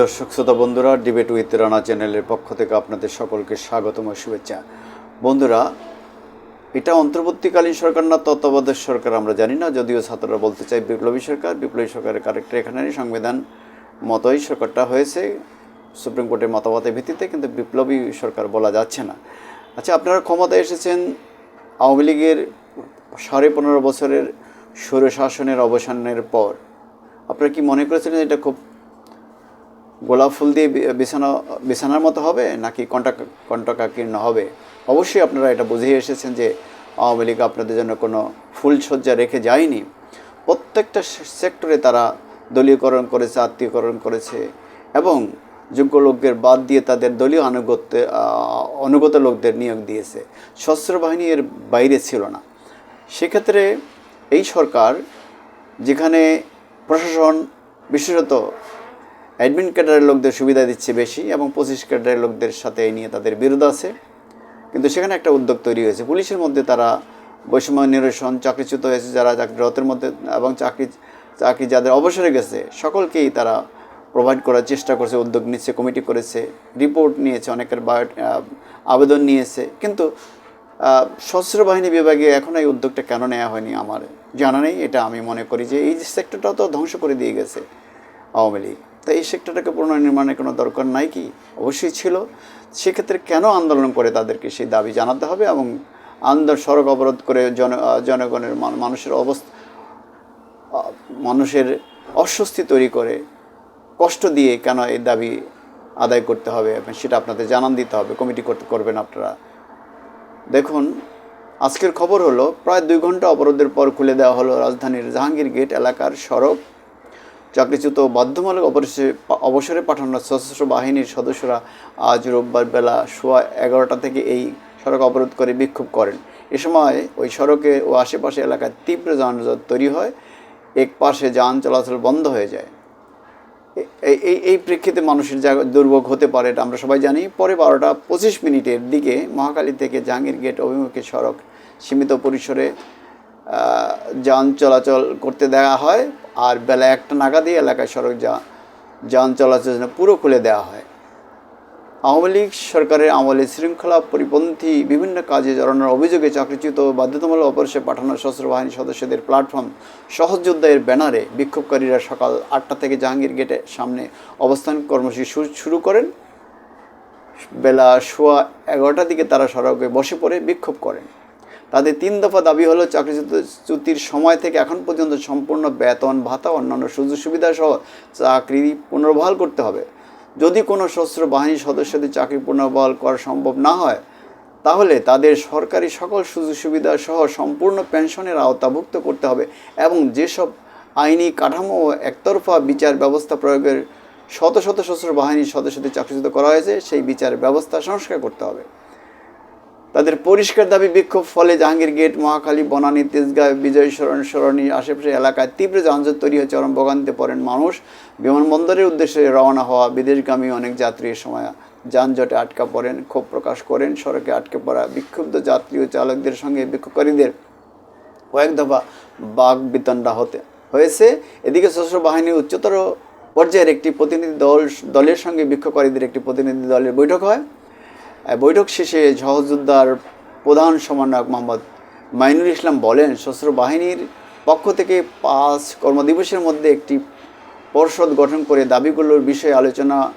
দর্শক, শ্রোতা বন্ধুরা ডিবেট উইথ রানা চ্যানেলের পক্ষ থেকে আপনাদের সকলকে স্বাগতম ও শুভেচ্ছা। বন্ধুরা, এটা অন্তর্বর্তীকালীন সরকার না তত্ত্বাবধায়ক সরকার আমরা জানি না, যদিও ছাত্ররা বলতে চাই বিপ্লবী সরকার। বিপ্লবী সরকারের কারেক্টার এখানে সংবিধান মতোই সরকারটা হয়েছে, সুপ্রিম কোর্টের মতামতের ভিত্তিতে, কিন্তু বিপ্লবী সরকার বলা যাচ্ছে না। আচ্ছা আপনারা ক্ষমতায় এসেছেন, আওয়ামী লীগের সাড়ে পনেরো বছরের স্বৈরশাসনের অবসানের পর। আপনারা কি মনে করেছিলেন এটা খুব গোলাপ ফুল দিয়ে বিছানা, বিছানার মতো হবে নাকি কণ্টক কণ্টকাকীর্ণ হবে? অবশ্যই আপনারা এটা বুঝিয়ে এসেছেন যে আওয়ামী লীগ আপনাদের জন্য কোনো ফুলসজ্জা রেখে যায়নি। প্রত্যেকটা সেক্টরে তারা দলীয়করণ করেছে, আত্মীয়করণ করেছে এবং যোগ্য লোকদের বাদ দিয়ে তাদের দলীয় আনুগত্য অনুগত লোকদের নিয়োগ দিয়েছে। সশস্ত্র বাহিনী এর বাইরে ছিল না। সেক্ষেত্রে এই সরকার যেখানে প্রশাসন, বিশেষত অ্যাডমিন ক্যাডারের লোকদের সুবিধা দিচ্ছে বেশি এবং পঁচিশ ক্যাডারের লোকদের সাথে এই নিয়ে তাদের বিরোধ আছে। কিন্তু সেখানে একটা উদ্যোগ তৈরি হয়েছে। পুলিশের মধ্যে তারা বৈষম্য নিরসন, চাকরিচ্যুত হয়েছে যারা চাকরিরতের মধ্যে এবং চাকরি চাকরি যাদের অবসরে গেছে, সকলকেই তারা প্রোভাইড করার চেষ্টা করছে, উদ্যোগ নিচ্ছে কমিটি করেছে রিপোর্ট নিয়েছে, অনেকের বায়ো আবেদন নিয়েছে। কিন্তু সশস্ত্র বাহিনী বিভাগে এখন এই উদ্যোগটা কেন নেওয়া হয়নি আমার জানা নেই। এটা আমি মনে করি যে এই সেক্টরটা তো ধ্বংস করে দিয়ে গেছে আওয়ামী লীগ। তো এই সেক্টরটাকে পুনর্নির্মাণের কোনো দরকার নাই কি? অবশ্যই ছিল। সেক্ষেত্রে কেন আন্দোলন করে তাদেরকে সেই দাবি জানাতে হবে এবং আন্দোলন সড়ক অবরোধ করে জন জনগণের মানুষের অবস্থা মানুষের অস্বস্তি তৈরি করে কষ্ট দিয়ে কেন এই দাবি আদায় করতে হবে? সেটা আপনাদের জানান দিতে হবে। কমিটি করতে করবেন আপনারা। দেখুন, আজকের খবর হলো, প্রায় দুই ঘণ্টা অবরোধের পর খুলে দেওয়া হলো রাজধানীর জাহাঙ্গীর গেট এলাকার সড়ক চাকরিচ্যুত বাধ্যমূলক অবসরে অবসরে পাঠানো সশস্ত্র বাহিনীর সদস্যরা আজ রোববার বেলা সোয়া এগারোটা থেকে এই সড়ক অবরোধ করে বিক্ষোভ করেন। এ সময় ওই সড়কে ও আশেপাশে এলাকায় তীব্র যানজট তৈরি হয়। এক পাশে যান চলাচল বন্ধ হয়ে যায়। এই এই এই প্রেক্ষিতে মানুষের জায়গা দুর্ভোগ হতে পারে এটা আমরা সবাই জানি। পরে বারোটা পঁচিশ মিনিটের দিকে মহাকালী থেকে জাহাঙ্গীর গেট অভিমুখে সড়ক সীমিত পরিসরে যান চলাচল করতে দেওয়া হয়। আর বেলা একটা নাগাদই এলাকায় সড়ক যা যান চলাচলের জন্য পুরো খুলে দেওয়া হয়। আওয়ামী লীগ সরকারের আমলে শৃঙ্খলা পরিপন্থী বিভিন্ন কাজে জড়ানোর অভিযোগে চাকরিচ্যুত বাধ্যতামূলক অপরেশে পাঠানো সশস্ত্র বাহিনী সদস্যদের প্ল্যাটফর্ম সহযোদ্ধায়ের ব্যানারে বিক্ষোভকারীরা সকাল আটটা থেকে জাহাঙ্গীর গেটের সামনে অবস্থান কর্মসূচি শুরু করেন। বেলা সোয়া এগারোটার দিকে তারা সড়কে বসে পড়ে বিক্ষোভ করেন। তাদের তিন দফা দাবি হলো চাকরিচ্যুত চ্যুতির সময় থেকে এখন পর্যন্ত সম্পূর্ণ বেতন, ভাতা, অন্যান্য সুযোগ সুবিধা সহ চাকরি পুনর্বহাল করতে হবে। যদি কোনো সশস্ত্র বাহিনীর সদস্যদের চাকরি পুনর্বহাল করা সম্ভব না হয়, তাহলে তাদের সরকারি সকল সুযোগ সুবিধা সহ সম্পূর্ণ পেনশনের আওতাভুক্ত করতে হবে এবং যেসব আইনি কাঠামো একতরফা বিচার ব্যবস্থা প্রয়োগের শত শত সশস্ত্র বাহিনীর সদস্যদের চাকরিচ্যুত করা হয়েছে, সেই বিচার ব্যবস্থা সংস্কার করতে হবে। তাদের পরিষ্কার দাবি, বিক্ষোভ ফলে জাহাঙ্গীর গেট মহাখালী, বনানী তেজগাঁ বিজয় সরণ সরণী আশেপাশে এলাকায় তীব্র যানজট তৈরি হয়ে চরম ভোগান্তিতে পড়েন মানুষ। বিমানবন্দরের উদ্দেশ্যে রওনা হওয়া বিদেশগামী অনেক যাত্রী এ সময় যানজটে আটকা পড়েন। ক্ষোভ প্রকাশ করেন সড়কে আটকে পড়া বিক্ষুব্ধ যাত্রী ও চালকদের সঙ্গে বিক্ষোভকারীদের কয়েক দফা বাঘ বিতণ্ডা হতে হয়েছে। এদিকে সশস্ত্র বাহিনীর উচ্চতর পর্যায়ের একটি প্রতিনিধি দল, দলের সঙ্গে বিক্ষোভকারীদের একটি প্রতিনিধি দলের বৈঠক হয়। বৈঠক শেষে সহযোদ্ধার প্রধান সমন্বয়ক মোহাম্মদ মাইনুল ইসলাম বলেন, সশস্ত্র বাহিনীর পক্ষ থেকে পাঁচ কর্মদিবসের মধ্যে একটি পর্ষদ গঠন করে দাবিগুলোর বিষয়ে আলোচনা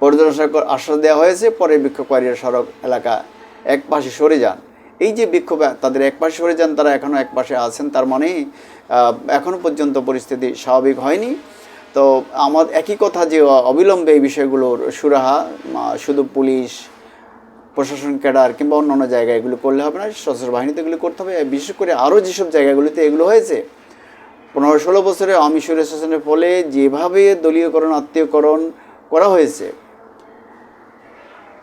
কর- আশ্বাস দেওয়া হয়েছে। পরে বিক্ষোভকারীরা সড়ক এলাকা এক পাশে সরে যান। এই যে বিক্ষোভ, তাদের এক পাশে সরে যান, তারা এখনও এক পাশে আছেন। তার মানে এখনও পর্যন্ত পরিস্থিতি স্বাভাবিক হয়নি। তো আমার একই কথা যে অবিলম্বে এই বিষয়গুলোর সুরাহা শুধু পুলিশ, প্রশাসন, ক্যাডার কিংবা অন্যান্য জায়গায় এগুলো করলে হবে না, সশস্ত্র বাহিনীতে এগুলো করতে হবে। বিশেষ করে আরও যেসব জায়গাগুলিতে এগুলো হয়েছে, পনেরো ষোলো বছরে আমি শাসনের ফলে যেভাবে দলীয়করণ, আত্মীয়করণ করা হয়েছে,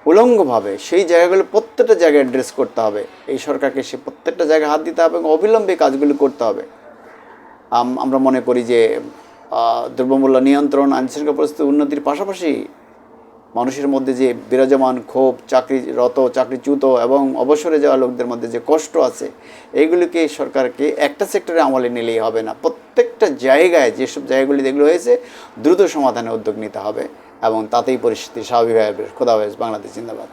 উলঙ্গভাবে সেই জায়গাগুলো প্রত্যেকটা জায়গায় অ্যাড্রেস করতে হবে। এই সরকারকে সে প্রত্যেকটা জায়গায় হাত দিতে হবে এবং অবিলম্বে কাজগুলো করতে হবে। আমরা মনে করি যে দ্রব্যমূল্য নিয়ন্ত্রণ, আইনশৃঙ্খলা পরিস্থিতি উন্নতির পাশাপাশি মানুষের মধ্যে যে বিরাজমান ক্ষোভ, চাকরিরত, চাকরিচ্যুত এবং অবসরে যাওয়া লোকদের মধ্যে যে কষ্ট আছে এইগুলিকে সরকারকে একটা সেক্টরে আমলে নিলেই হবে না। প্রত্যেকটা জায়গায় যেসব জায়গাগুলি যেগুলো হয়েছে, দ্রুত সমাধানে উদ্যোগ নিতে হবে এবং তাতেই পরিস্থিতি স্বাভাবিক হবে। খোদা হাফেজ, বাংলাদেশ জিন্দাবাদ।